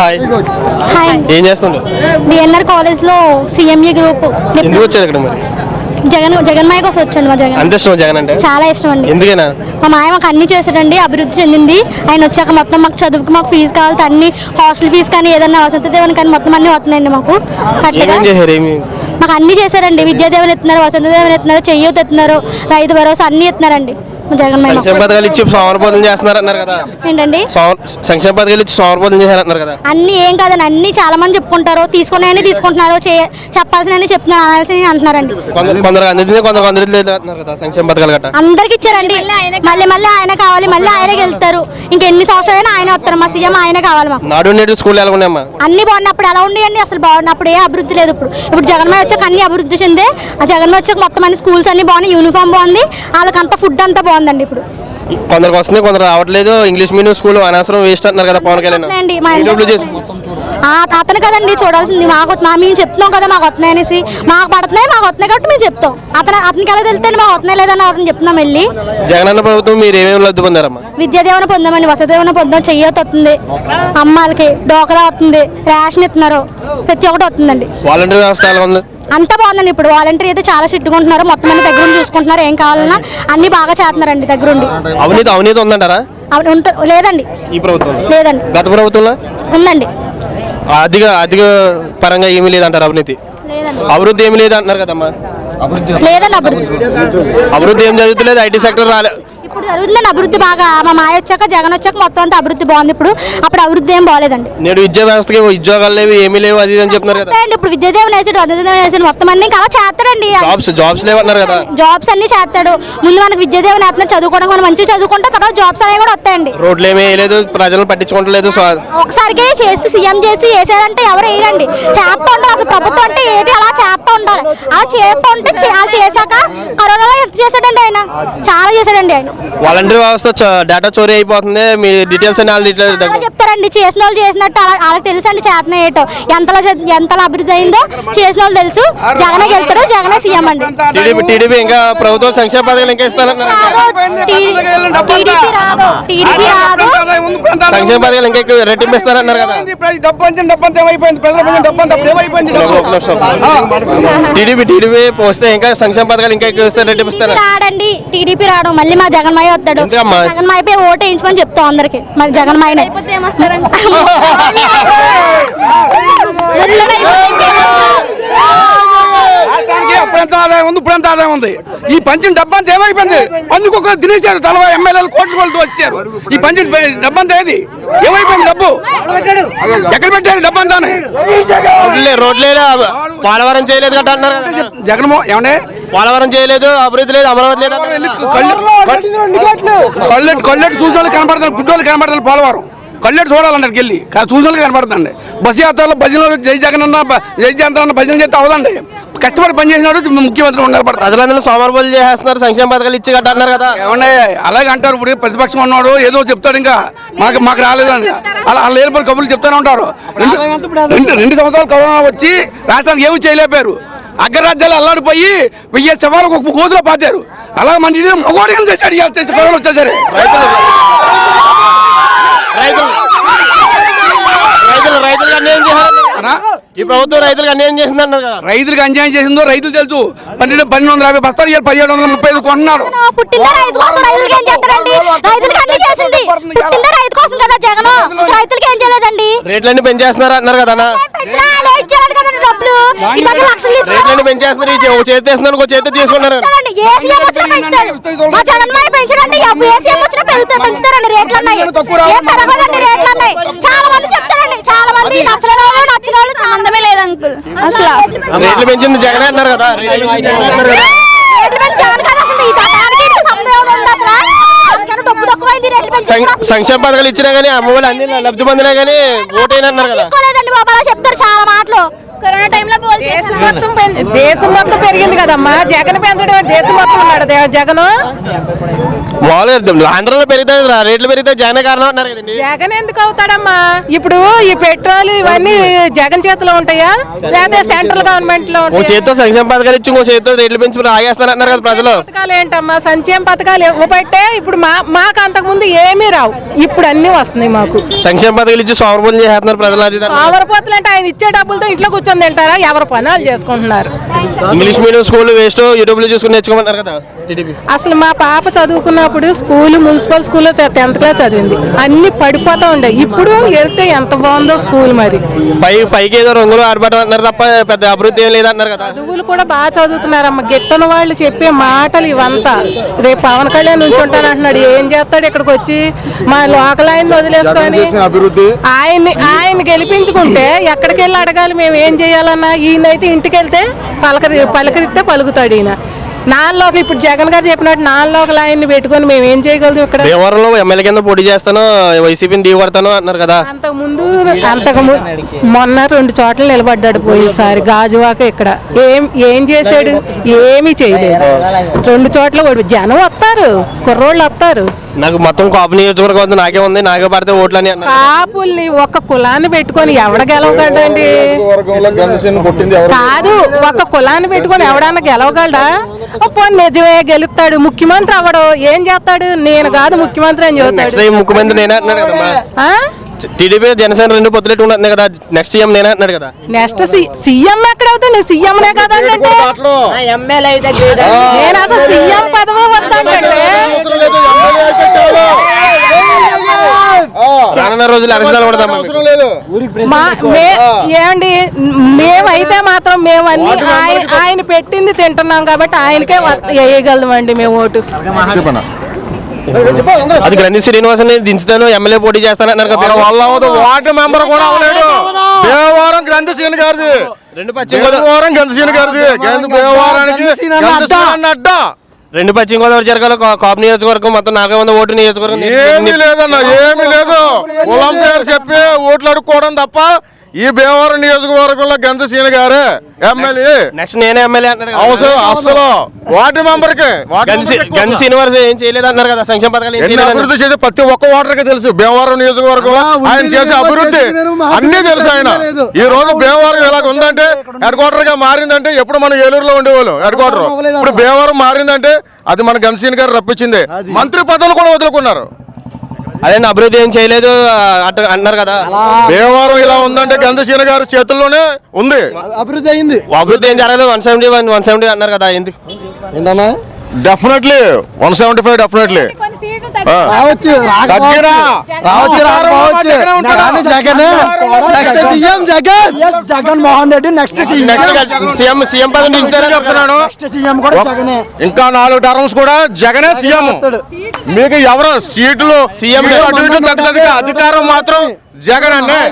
Hi ఏం చేస్తుండ్రు DNR కాలేజ్లో సిఎంఈ గ్రూప్ ఎందుకు వచ్చారు ఇక్కడ మరి? జగన్ జగన్మాయ కోసం వచ్చాడు మా జగన్. అంత ఇష్టం జగన్ అంటే? చాలా ఇష్టం అండి. ఎందుకైనా? మా మాయ మాకు అన్ని చేశాడండి అభివృద్ధి చెందింది. ఆయన వచ్చాక మొత్తం మాకు చదువుకి మాకు ఫీజు కావాలి అన్ని హాస్టల్ ఫీజు కానీ ఏదన్నా వసంత దేవన్ కానీ మొత్తం అన్ని వస్తున్నాయండి మాకు. మాకు అన్ని చేశారండి. విద్యాదేవన్ ఎత్తున్నారు వసంత దేవన్ ఎత్తున్నారు చెయ్యూత్ ఎత్తున్నారు రైతు భరోసా అన్ని ఎత్తున్నారండి. మాకు. సంక్షేమ పథకాలు ఇచ్చి చేస్తున్నారు అన్నారు కదా. ఏంటండి? సోమ- సంక్షేమ పథకాలు ఇచ్చి సోమరపోతం చేశారు అన్నారు కదా. అన్ని ఏం కాదండి అన్ని చాలా మంది చెప్పుకుంటారు తీసుకున్నాయని తీసుకుంటున్నారు చే- చెప్పాల్సినవి చెప్తున్నారు అనాల్సినవి అంటున్నారండి. కొందరు కొందరు లేదు అంటున్నారు కదా సంక్షేమ పథకాలు అందరికి ఇచ్చారండి. మళ్ళీ మళ్ళీ ఆయన కావాలి మళ్ళీ ఆయనకి వెళ్తారు ఇంకెన్ని సంవత్సరాలైనా ఆయన వస్తారు మా సీఎం ఆయన కావాలి మాకు. నాడు నేడు స్కూల్ ఎలా ఉన్నాయమ్మా? అన్ని బాగున్నప్పుడు ఎలా ఉండేయండి? అసలు బాగున్నప్పుడు ఏ అభివృద్ధి లేదు ఇప్పుడు. ఇప్పుడు జగన్మోహన్ వచ్చాక అన్ని అభివృద్ధి చెందే ఆ జగన్మోహన్ వచ్చాక మొత్తం అన్ని స్కూల్స్ అన్ని బాగున్నాయి యూనిఫామ్ బాగుంది వాళ్ళకి అంత ఫుడ్ అంతా బాగుందండి ఇప్పుడు. కొందరికి వస్తుంది కొందరు రావట్లేదు. ఇంగ్లీష్ మీడియం స్కూల్ అనవసరం వేస్ట్ అంటున్నారు కదా పవన్ కళ్యాణ్. అతను కదండి చూడాల్సింది. మాకు మా మేము చెప్తున్నాం కదా మాకు వస్తున్నాయి అనేసి. మాకు పడుతున్నాయి మాకు వస్తున్నాయి కాబట్టి మేము చెప్తాం. అతను అతనికి ఎలా తెలితే మాకు వస్తున్నాయి లేదని అతను చెప్తున్నాం వెళ్ళి. జగనన్న ప్రభుత్వం మీరు ఏమేమి లబ్ధి పొందారమ్మా? విద్యాదేవన పొందామండి వసదేవన పొందాం చెయ్యొత్తి వస్తుంది అమ్మాలకి డోకరా వస్తుంది రేషన్ ఇస్తున్నారు ప్రతి ఒక్కటి వస్తుందండి. వాలంటీర్ వ్యవస్థ ఎలా ఉంది? అంతా బాగుందండి. ఇప్పుడు వాలంటీర్ అయితే చాలా చిట్టుకుంటున్నారు మొత్తం అన్ని దగ్గర చూసుకుంటున్నారు. ఏం కావాలన్నా అన్ని బాగా చేస్తున్నారండి దగ్గరుండి. అవినీతి అవినీతి ఉందంటారా? లేదండి. ఈ ప్రభుత్వంలో? లేదండి. గత ప్రభుత్వంలో? ఉందండి. అధిక అధిక పరంగా ఏమీ లేదంటారు అవినీతి? అభివృద్ధి ఏమీ లేదు అంటున్నారు కదమ్మా? లేదండి అభివృద్ధి. అభివృద్ధి ఏం జరుగుతలేదు. ఐటీ సెక్టర్ రాలే ఇప్పుడు జరుగుతుందండి. అభివృద్ధి బాగా మా మాయ వచ్చాక జగన్ వచ్చాక మొత్తం అంతా అభివృద్ధి బాగుంది. ఇప్పుడు అప్పుడు అభివృద్ధి ఏం బాగాలేదండి నేడు విద్యా వ్యవస్థకి ఉద్యోగాలు లేవు ఏమీ లేవు అది ఇది అని చెప్తున్నారు కదా. అండి. ఇప్పుడు విద్యాదేవన్ వేసాడు అద్భుతదేవన్ వేసాడు మొత్తం అన్ని అలా చేస్తాడండి. జాబ్స్ జాబ్స్ లేవు అంటున్నారు కదా. జాబ్స్ అన్ని చేస్తాడు. ముందు మనకి విద్యాదేవన్ వేస్తున్నాడు చదువుకోవడం మనం మంచిగా చదువుకుంటే తర్వాత జాబ్స్ అనేవి కూడా వస్తాయండి. రోడ్లు ఏమీ వేయలేదు ప్రజలను పట్టించుకోవట్లేదు స్వా- ఒకసారికే చేసి సీఎం చేసి వేసారంటే ఎవరు వేయరండి. చేస్తూ ఉండాలి అసలు ప్రభుత్వం అంటే ఏంటి అలా చేస్తూ ఉండాలి. అలా చేస్తూ ఉంటే చే- అలా చేశాక కరోనాలో ఎంత చేశాడండి ఆయన. చాలా చేశాడండి ఆయన. వాలంటీర్ వ్యవస్థ డేటా చోరీ అయిపోతుంది. మీ డీటెయిల్స్ అన్ని వాళ్ళ చెప్తారండి చేసిన వాళ్ళు చేసినట్టు అలా వాళ్ళకి తెలుసు అండి చేతన ఏటో. ఎంతలో ఎంతలో అభివృద్ధి అయిందో చేసిన వాళ్ళు తెలుసు. జగనే గెలుతాడు జగనే సీఎం అండి. టీడీపీ ఇంకా ప్రభుత్వం సంక్షేమ పథకాలు ఇంకా ఇస్తానన్నారు రాదు. టీడీపీ రాదు. టీడీపీ రాదు. సంక్షేమ పథకాలు ఇంకా ఎక్కువ రెట్టింపు ఇస్తారన్నారు కదా. డబ్బు అంతా డబ్బు అంతా ఏమైపోయింది ప్రజల ప్రజల డబ్బు అంతా అప్పుడు ఏమైపోయింది డబ్బు? ఒక నిమిషం టీడీపీ టీడీపీ వస్తే ఇంకా సంక్షేమ పథకాలు ఇంకా ఎక్కువ ఇస్తారు రెట్టింపు ఇస్తారు రాడండి. టీడీపీ రాడు. మళ్ళీ మా జగన్ మాయ వస్తాడు ఎందుకమ్మా? జగన్ మాయపై ఓటు వేయించమని చెప్తాం అందరికి. మరి జగన్ మాయనే రాష్ట్రానికి అప్పుడెంత ఆదాయం ఉంది ఇప్పుడు ఎంత ఆదాయం ఉంది. ఈ పంచిన డబ్బు ఏమైపోయింది? అందుకు ఒక తినేశారు తలవా ఎమ్మెల్యేలు కోట్ల కోట్లతో వచ్చారు. ఈ పంచిన డబ్బు అంతా ఏది? ఏమైపోయింది డబ్బు? ఎక్కడ పెట్టారు డబ్బు అంతా రోడ్లే పోలవరం చేయలేదు కదా అన్నారు. కదా జగన్మోహన్ ఏమండే? పోలవరం చేయలేదు అభివృద్ధి లేదు అమరావతి లేదు అన్నారు. కళ్ళెట్ కళ్ళెట్ చూసిన వాళ్ళు కనపడతారు గుడ్డోళ్ళు కనపడతారు పోలవరం. కళ్ళెట్ చూడాలంటారు వెళ్ళి. చూసిన వాళ్ళు కనపడుతుంది బస్సు యాత్రలో భజనలు జై జగన్ అన్న జై జయంత అన్న భజన చేస్తే అవదండి. కష్టపడి పనిచేసినాడు ముఖ్యమంత్రి ఉండాలి ప్రజలందరూ సోమరపోలు చేసేస్తున్నారు సంక్షేమ పథకాలు ఇచ్చి గట్ట అన్నారు కదా. ఏమన్నా అలాగే అంటారు ఇప్పుడు ప్రతిపక్షం ఉన్నాడు ఏదో చెప్తాడు ఇంకా. మాకు మాకు రాలేదు అని అలా అలా లేని పని కబుర్లు చెప్తానే ఉంటారు. రెండు రెండు సంవత్సరాలు కరోనా వచ్చి రాష్ట్రానికి ఏమి చేయలేపారు అగ్రరాజ్యాలు అల్లాడిపోయి వెయ్యి శవాలకు ఒక గోతులో పాతారు. అలాగే మన ఇది మగోడిగా చేశాడు ఇవాళ చేసి కరోనా వచ్చేసరి రైతులు. రైతులు రైతులకు అన్యాయం చేశారు అనా? ఈ ప్రభుత్వం రైతులకు అన్యాయం చేసింది అన్నారు కదా. రైతులకు అన్యాయం చేసిందో రైతులు తెలుసు. పన్నెండు పన్నెండు వందల యాభై బస్తాలు ఇవాళ పదిహేడు వందల ముప్పై ఐదు కొంటున్నారు. పుట్టిందే రైతు కోసం రైతులకి ఏం చేస్తారండి? రైతులకి అన్ని చేసింది. పుట్టిందే రైతు కోసం కదా జగన్? రైతులకి ఏం చేయలేదండి? రేట్లన్నీ పెంచేస్తున్నారు అన్నారు కదా డబ్బులు లక్షలు తీసుకున్నారు రేట్లన్నీ పెంచేస్తున్నారు ఈ చే- ఒక చేతి వేస్తున్నారు ఒక చేతి తీసుకున్నారు పెంచుతారండి. ఏ సీఎం వచ్చినా పెంచుతారు. మా జగన్ మాయ పెంచారంటే ఏ సీఎం వచ్చినా పెరుగుతారు పెంచుతారండి. రేట్లు అన్నాయి ఏం పెరగదండి రేట్లు అన్నాయి చాలా మంది చెప్తారండి. చాలా మంది నచ్చలేని వాళ్ళు నచ్చిన వాళ్ళు సంబంధమే లేదు అంకుల్ అసలు రేట్లు పెంచింది జగన్ అన్నారు కదా. రేట్లు పెంచింది జగన్ అన్నారు కదా. రేట్లు పెంచి జగన్ కాదు అసలు ఈ దానికి ఇంత సంబంధం ఏమైనా ఉందా అసలు? దానికన్నా డబ్బు తక్కువైంది రేట్లు పెంచి సం- సంక్షేమ పథకాలు ఇచ్చినా కానీ అమ్మఒడి అన్ని లబ్ధి పొందినా కానీ ఓటైనా అన్నారు కదా. తీసుకోలేదండి బాబా అలా చెప్తారు చాలా మాటలు కరోనా టైంలో పోల్ దేశం మొత్తం పెం- దేశం మొత్తం పెరిగింది కదమ్మా. జగన్ పెంచడం దేశం మొత్తం ఉన్నాడు జగన్. ఆంధ్రలో పెరుగుతుంది రా, రేట్లు పెరిగితే జగన్ కారణం అంటున్నారు కదండి. జగన్ ఎందుకు అవుతాడమ్మా? ఇప్పుడు ఈ పెట్రోల్ ఇవన్నీ జగన్ చేతిలో ఉంటాయా? లేదా సెంట్రల్ గవర్నమెంట్లో ఓ చేతితో సంక్షేమ పథకాలు ఇచ్చి ఇంకో చేతితో రేట్లు పెంచి ఆగేస్తారు అంటున్నారు కదా ప్రజలు. పథకాలు ఏంటమ్మా? సంక్షేమ పథకాలు ఇవ్వబట్టే ఇప్పుడు మా మాకు అంతకుముందు ఏమీ రావు. ఇప్పుడు అన్నీ వస్తున్నాయి మాకు. సంక్షేమ పథకాలు ఇచ్చి సోమరపూజలు చేస్తున్నారు ప్రజలు అది. ఆవరపోతులు అంటే ఆయన ఇచ్చే డబ్బులతో ఇంట్లో కూర్చొని తింటారా? ఎవరి పనులు చేసుకుంటున్నారు. ఇంగ్లీష్ మీడియం స్కూల్ వేస్ట్ యూట్యూబ్లో చూసుకుని నేర్చుకోమన్నారు కదా అసలు మా పాప చదువుకున్నప్పుడు స్కూల్ మున్సిపల్ స్కూల్లో టెన్త్ క్లాస్ చదివింది. అన్ని పడిపోతా ఉండే. ఇప్పుడు వెళ్తే ఎంత బాగుందో స్కూల్ మరి. పై పైకి ఏదో రంగులు ఆడబట్టం అంటున్నారు తప్ప పెద్ద అభివృద్ధి ఏం లేదంటున్నారు కదా. చదువులు కూడా బాగా చదువుతున్నారమ్మ. గిట్టని వాళ్ళు చెప్పే మాటలు ఇవంతా. రేపు పవన్ కళ్యాణ్ నుంచి ఉంటాను అంటున్నాడు. ఏం చేస్తాడు ఇక్కడికి వచ్చి? మా లోకల్ ఆయన వదిలేసుకొని అభివృద్ధి. ఆయన్ని ఆయన గెలిపించుకుంటే ఎక్కడికి వెళ్ళి అడగాలి. మేము ఏం చేయాలన్నా? ఈయనైతే ఇంటికి వెళ్తే పలకరి పలకరిస్తే పలుకుతాడు ఈయన. నాలుగు ఇప్పుడు జగన్ గారు చెప్పినట్టు నాలుగు ఆయన్ని పెట్టుకొని మేము ఏం చేయగలం ఇక్కడ? భీమవరంలో ఎమ్మెల్యే కింద పోటీ చేస్తాను వైసీపీని ఢీ కొడతాను అంటున్నారు కదా. అంతకు ముందు అంతకు మొన్న రెండు చోట్ల నిలబడ్డాడు పోయినసారి గాజువాక ఇక్కడ. ఏం ఏం చేశాడు? ఏమీ చేయలేదు. రెండు చోట్ల జనం వస్తారు కుర్రోళ్ళు వస్తారు. నాకు మొత్తం కాపు నియోజకవర్గం ఉంది నాకే ఉంది నాకే పడితే ఓట్లు అని కాపుల్ని ఒక్క కులాన్ని పెట్టుకొని ఎవడ గెలవగలడండి? కాదు ఒక కులాన్ని పెట్టుకొని ఎవడన్నా గెలవగలడా? పోనీ నిజమే గెలుస్తాడు. ముఖ్యమంత్రి అవడు ఏం చేస్తాడు? నేను కాదు ముఖ్యమంత్రి అని చెబుతాడు. ముఖ్యమంత్రి నేనే అంటున్నాడు కదమ్మా ఆ? టీడీపీ జనసేన రెండు పొత్తులెట్టు ఉన్నది కదా. నెక్స్ట్ సీఎం నేనే అంటున్నాడు కదా. నెక్స్ట్ సి- సీఎం ఎక్కడ అవుతుంది? సీఎంనే కదండి అంటే దాంట్లో నేను అసలు సీఎం పదవి వద్దంటే? అవసరం లేదు. ఎమ్మెల్యే అయితే చాలు. ఆ, చాలా రోజులు అరెస్టాలు పడతాం అవసరం లేదు. మా మే ఏమండి మేమైతే మాత్రం మేము అన్ని ఆయన ఆయన పెట్టింది తింటున్నాం కాబట్టి ఆయనకే వ- వేయగలమండి మేము ఓటు. చెప్పనా? అది గ్రంథి శ్రీనివాసన్ దించుతాను ఎమ్మెల్యే పోటీ చేస్తాను అన్నారు కదా వార్డు మెంబర్ కూడా అవ్వలేడు దేవవారం గ్రంథసీన గారిది. రెండు పశ్చిమ గోదావరి దేవవారం గంధసీన గారిది. గంధ దేవవారానికి గంధసీన అడ్డ. రెండు పశ్చిమ గోదావరి జిల్లాలో కాపు నియోజకవర్గం మొత్తం నాలుగు వందల ఓటు నియోజకవర్గం. ఏమీ లేదన్న ఏమీ లేదు. కులం పేరు చెప్పి ఓట్లు అడుక్కోవడం తప్ప ఈ భీమవరం నియోజకవర్గంలో గంధసీన గారే ఎమ్మెల్యే. నెక్స్ట్ నేనే ఎమ్మెల్యే. అవసరం అస్సలు. వార్డు మెంబర్కి గంధి శ్రీనివాస్ ఏం చేయలేదు అన్నారు కదా సంక్షేమ పథకాలు అభివృద్ధి చేసే ప్రతి ఒక్క ఓటర్కి తెలుసు. భీమవరం నియోజకవర్గంలో ఆయన చేసే అభివృద్ధి అన్ని తెలుసు ఆయన. ఈ రోజు భీమవరం ఇలాగ ఉందంటే హెడ్ క్వార్టర్గా మారిందంటే ఎప్పుడు మనం ఏలూరులో ఉండేవాళ్ళం హెడ్ క్వార్టర్ ఇప్పుడు భీమవరం మారిందంటే అది మన గన్సీన్ గారు రప్పించింది. మంత్రి పదవులు కూడా వదులుకున్నారు. అదే అభివృద్ధి ఏం చేయలేదు అట్ట అన్నారు కదా. భీమవరం ఇలా ఉందంటే గంధసీన గారి చేతుల్లోనే ఉంది. అభివృద్ధి అయింది. అభివృద్ధి ఏం జరగలేదు one seventy one one seventy అన్నారు కదా ఎందుకు? ఏంటన్నా? Definitely one seventy five definitely రావచ్చు తగ్గిరా. రావచ్చు రావచ్చు జగనే Jagan next CM Jagan. Jagan Mohan Reddy next CM. Next CM CM పదవి దించుతారని చెప్తున్నాను చెప్తున్నాను నెక్స్ట్ సీఎం కూడా జగనే. ఇంకా నాలుగు టర్మ్స్ కూడా జగనే సీఎం. మీకు ఎవరు సీట్లు సీఎం అధికారం మాత్రం జగన్ అన్నే